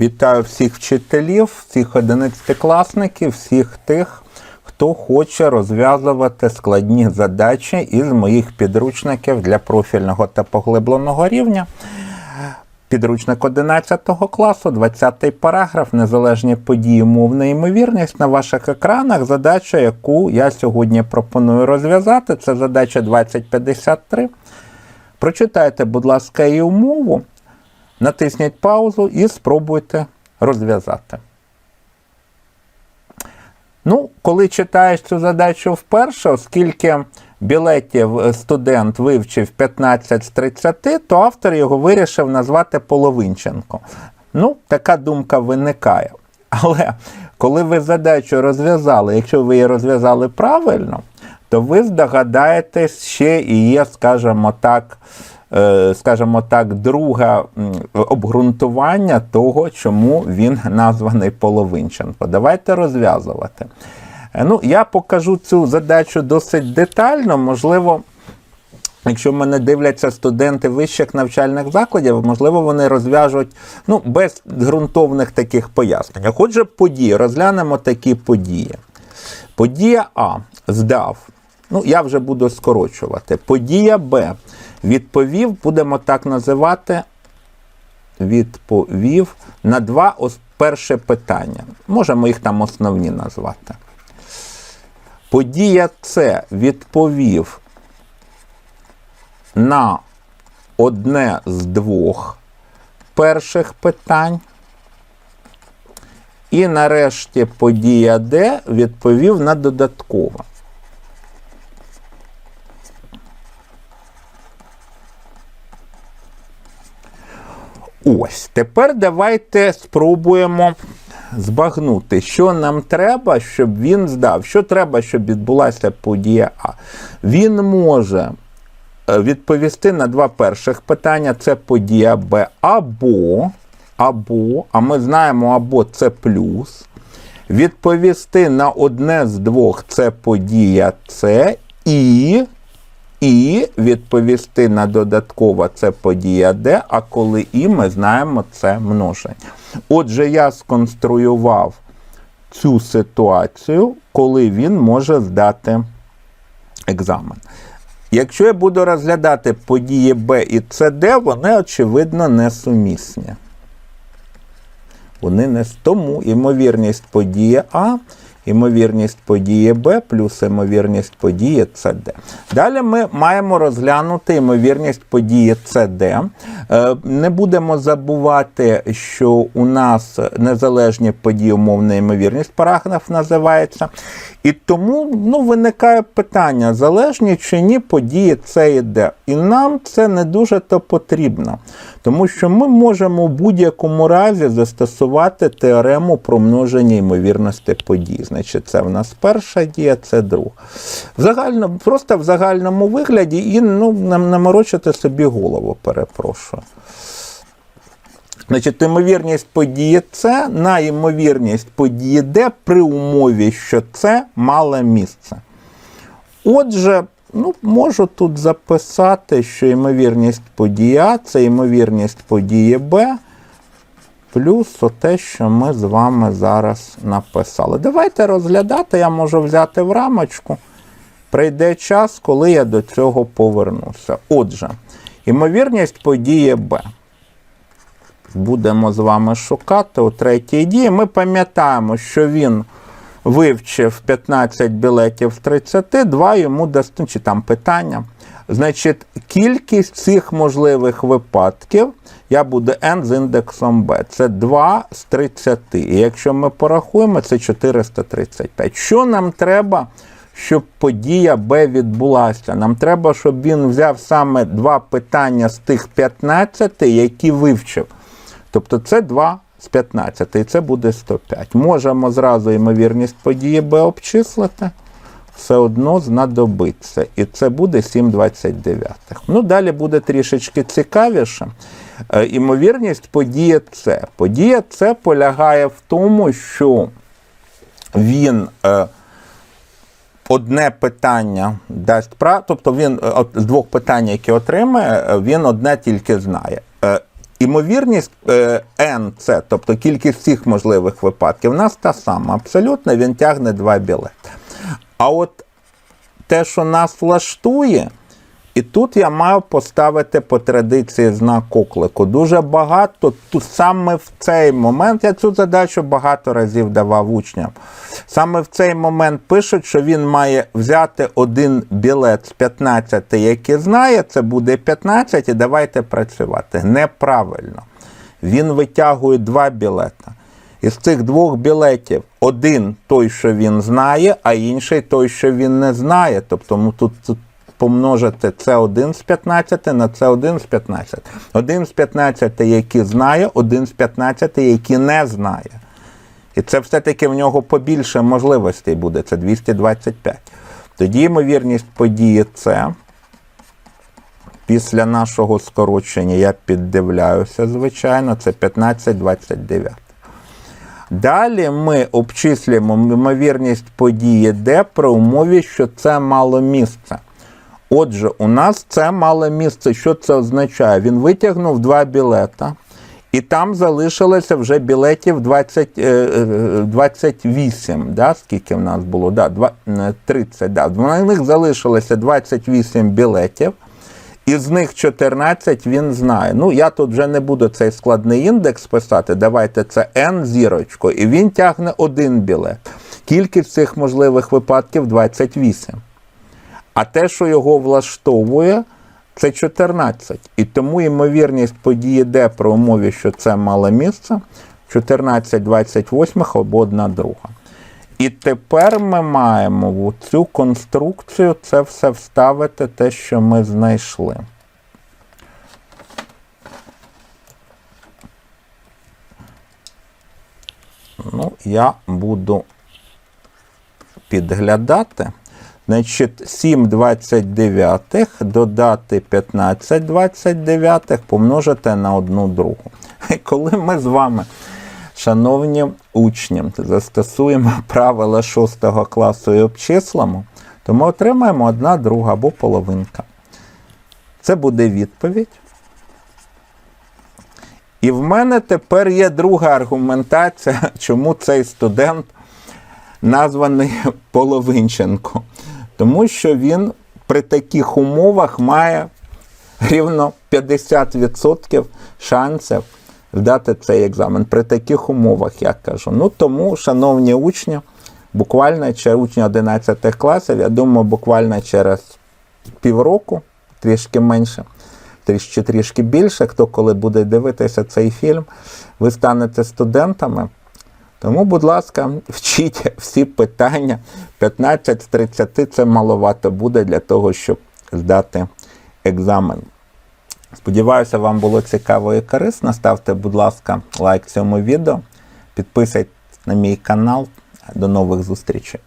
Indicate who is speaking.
Speaker 1: Вітаю всіх вчителів, всіх одинадцятикласників, всіх тих, хто хоче розв'язувати складні задачі із моїх підручників для профільного та поглибленого рівня. Підручник 11 класу, 20 параграф, незалежні події, мовна ймовірність на ваших екранах. Задача, яку я сьогодні пропоную розв'язати, це задача 2053. Прочитайте, будь ласка, її умову, натисніть паузу і спробуйте розв'язати. Ну, коли читаєш цю задачу вперше, оскільки білетів студент вивчив 15 з 30, то автор його вирішив назвати Половинченко. Ну, така думка виникає. Але коли ви задачу розв'язали, якщо ви її розв'язали правильно, то ви здогадаєтесь ще і є, скажімо так, скажімо так, друге обґрунтування того, чому він названий Половинченко. Давайте розв'язувати. Е, Ну, я покажу цю задачу досить детально, можливо. Якщо мене дивляться студенти вищих навчальних закладів, можливо, вони розв'яжуть ну, без ґрунтовних таких пояснень. Отже, події, розглянемо такі події. Подія А здав. Ну, я вже буду скорочувати. Подія Б відповів, будемо так називати, відповів на два перше питання. Можемо їх там основні назвати. Подія С відповів на одне з двох перших питань. І нарешті подія Д відповів на додаткове. Ось, тепер давайте спробуємо збагнути, що нам треба, щоб він здав. Що треба, щоб відбулася подія А. Він може е, відповісти на два перших питання: це подія Б або, або, а ми знаємо, або це плюс. Відповісти на одне з двох це подія С і. І відповісти на додатково це подія Д, а коли і ми знаємо це множення. Отже, я сконструював цю ситуацію, коли він може здати екзамен. Якщо я буду розглядати події Б і СД, вони, очевидно, несумісні. Вони не с- тому ймовірність події А, ймовірність події Б плюс ймовірність події СД. Далі ми маємо розглянути ймовірність події СД. Е, Не будемо забувати, що у нас незалежні події, умовна ймовірність, параграф називається. І тому ну, виникає питання, залежні чи ні події С і Д. І нам це не дуже то потрібно, тому що ми можемо в будь-якому разі застосувати теорему про множення ймовірності подій. Значить, це в нас перша дія, це друга. Загально, просто в загальному вигляді і ну, нам наморочити собі голову, перепрошую. Значить, ймовірність події С на ймовірність події Д при умові, що це мале місце. Отже, ну, можу тут записати, що ймовірність події А це ймовірність події Б плюс те, що ми з вами зараз написали. Давайте розглядати, я можу взяти в рамочку. Прийде час, коли я до цього повернуся. Отже, ймовірність події Б будемо з вами шукати у третій дії. Ми пам'ятаємо, що він вивчив 15 білетів з 30, два йому дасть, ну, чи там питання. Значить, кількість цих можливих випадків я буду n з індексом b. Це 2 з 30. І якщо ми порахуємо, це 435. Що нам треба, щоб подія Б відбулася? Нам треба, щоб він взяв саме два питання з тих 15, які вивчив. Тобто це 2 з 15, і це буде 105. Можемо зразу ймовірність події Б обчислити. Все одно знадобиться. І це буде 7,29. Ну, далі буде трішечки цікавіше. Е, Імовірність події С. Подія С полягає в тому, що він е, одне питання дасть право, тобто він е, з двох питань, які отримає, е, він одне тільки знає. Е, імовірність це, тобто кількість всіх можливих випадків, у нас та сама. Абсолютно він тягне два білети. А от те, що нас влаштує, і тут я маю поставити по традиції знак оклику. Дуже багато, тут саме в цей момент, я цю задачу багато разів давав учням. Саме в цей момент пишуть, що він має взяти один білет з 15, який знає, це буде 15, і давайте працювати. Неправильно. Він витягує два білета. Із цих двох білетів один той, що він знає, а інший той, що він не знає. Тобто ну, тут, тут помножити це 1 з 15 на це 1 з 15. Один з 15, який знає, один з 15, який не знає. І це все-таки в нього побільше можливостей буде, це 225. Тоді ймовірність події це. Після нашого скорочення я піддивляюся, звичайно, це 15,29. Далі ми обчислюємо ймовірність події D при умові, що це мало місце. Отже, у нас це мало місце. Що це означає? Він витягнув два білета, і там залишилося вже білетів 20, е, е, 28. Да? Скільки в нас було? Да, е, 30. Да. В них залишилося 28 білетів. Із них 14 він знає. Ну, я тут вже не буду цей складний індекс писати. Давайте це N зірочко, і він тягне один білет. Кількість цих можливих випадків 28. А те, що його влаштовує, це 14. І тому ймовірність події Д при умові, що це мало місце, 14 28 або одна друга. І тепер ми маємо в цю конструкцію це все вставити, те, що ми знайшли. Ну, я буду підглядати. Значить, 7 29 додати 15 29 помножити на одну другу. І коли ми з вами, шановні учні, застосуємо правила 6 класу і обчислимо, то ми отримаємо одна друга або половинка. Це буде відповідь. І в мене тепер є друга аргументація, чому цей студент названий Половинченко. Тому що він при таких умовах має рівно 50% шансів здати цей екзамен. При таких умовах, я кажу. Ну тому, шановні учні, буквально чи учні 11 класів, я думаю, буквально через півроку, трішки менше, трішки трішки більше, хто коли буде дивитися цей фільм, ви станете студентами. Тому, будь ласка, вчіть всі питання. 15 з 30 це маловато буде для того, щоб здати екзамен. Сподіваюся, вам було цікаво і корисно. Ставте, будь ласка, лайк цьому відео, підписуйтесь на мій канал. До нових зустрічей.